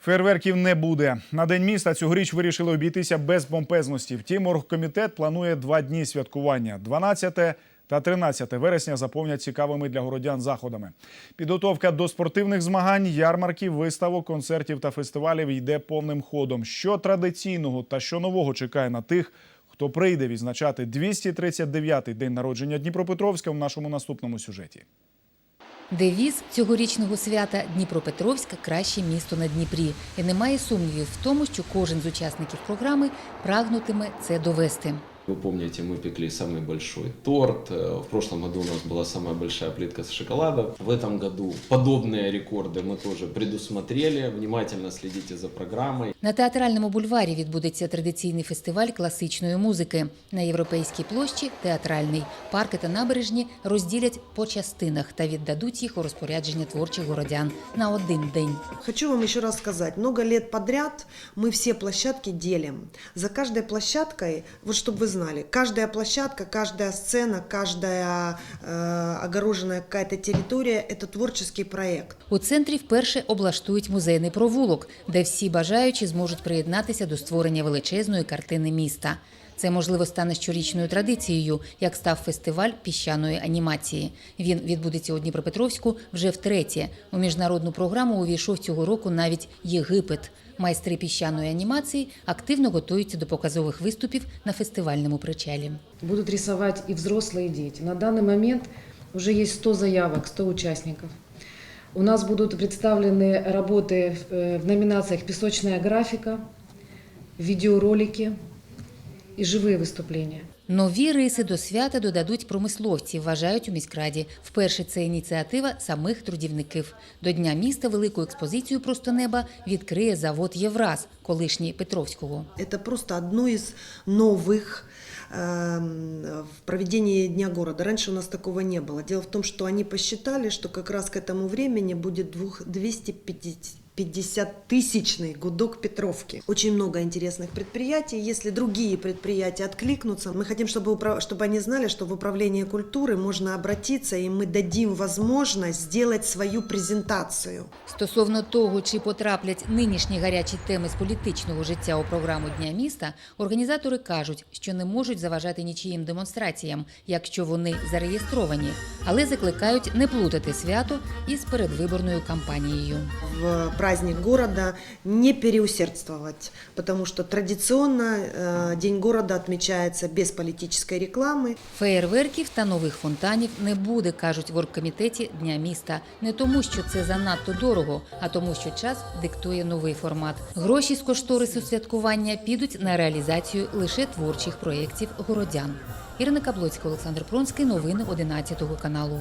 Фейерверків не буде. На день міста цьогоріч вирішили обійтися без помпезності. Втім, оргкомітет планує два дні святкування 12 та 13 вересня заповнять цікавими для городян заходами. Підготовка до спортивних змагань, ярмарків, виставок, концертів та фестивалів йде повним ходом. Що традиційного та що нового чекає на тих, хто прийде відзначати 239-й день народження Дніпропетровська в нашому наступному сюжеті. Девіз цьогорічного свята Дніпропетровська краще місто на Дніпрі. І немає сумнівів в тому, що кожен з учасників програми прагнутиме це довести. Вы помните, мы пекли самый большой торт. Э, В прошлом году у нас была самая большая плитка с шоколада. В этом году подобные рекорды мы тоже предусмотрели. Внимательно следите за программой. На театральному бульварі відбудеться традиційний фестиваль класичної музики. На європейській площі театральний. Парки та набережні розділять по частинах та віддадуть їх у розпорядження творчих городян на один день. Хочу вам еще раз сказать, много лет подряд мы все площадки делим. За каждой площадкой, вот чтобы вы знали, каждая площадка, каждая сцена, каждая э, огороженная какая-то территория – это творческий проект. У центрі вперше облаштують музейний провулок, де всі бажаючі зможуть приєднатися до створення величезної картини міста. Це можливо стане щорічною традицією, як став фестиваль піщаної анімації. Він відбудеться у Дніпропетровську вже втретє. У міжнародну програму увійшов цього року навіть Єгипет. Майстри піщаної анімації активно готуються до показових виступів на фестивальному причалі. Будут рисовать и взрослые, и дети. На данный момент уже есть 100 заявок, 100 участников. У нас будут представлены работы в э, в номинациях «Песочная графика», «Видеоролики» и «Живые выступления». Нові риси до свята додадуть промисловці, вважають у міськраді. Вперше це ініціатива самих трудівників. До Дня міста велику експозицію просто неба відкриє завод Євраз, колишній Петровського. Это просто одно из новых эм, в проведении Дня города. Раньше у нас такого не было. Дело в том, что они посчитали, что как раз к этому времени будет двух- 250 тысячный гудок Петровки. Очень много интересных предприятий. Если другие предприятия откликнутся, мы хотим, чтобы, упра- чтобы они знали, что в управление культуры можно обратиться, и мы дадим возможность сделать свою презентацию. Стосовно того, чи потраплять нинішні гарячі теми з політичного життя у програму Дня міста, організатори кажуть, що не можуть заважати нічиїм демонстраціям, якщо вони зареєстровані, але закликають не плутати свято із передвиборною кампанією. в праздник города не переусердствовать, потому что традиционно э, День города отмечается без политической рекламы. Феєрверків та нових фонтанів не буде, кажуть в оргкомітеті Дня міста. Не тому, що це занадто дорого, а тому, що час диктує новий формат. Гроші з кошторису святкування підуть на реалізацію лише творчих проєктів городян. Ірина Каблоцька, Олександр Пронський. Новини 11 каналу.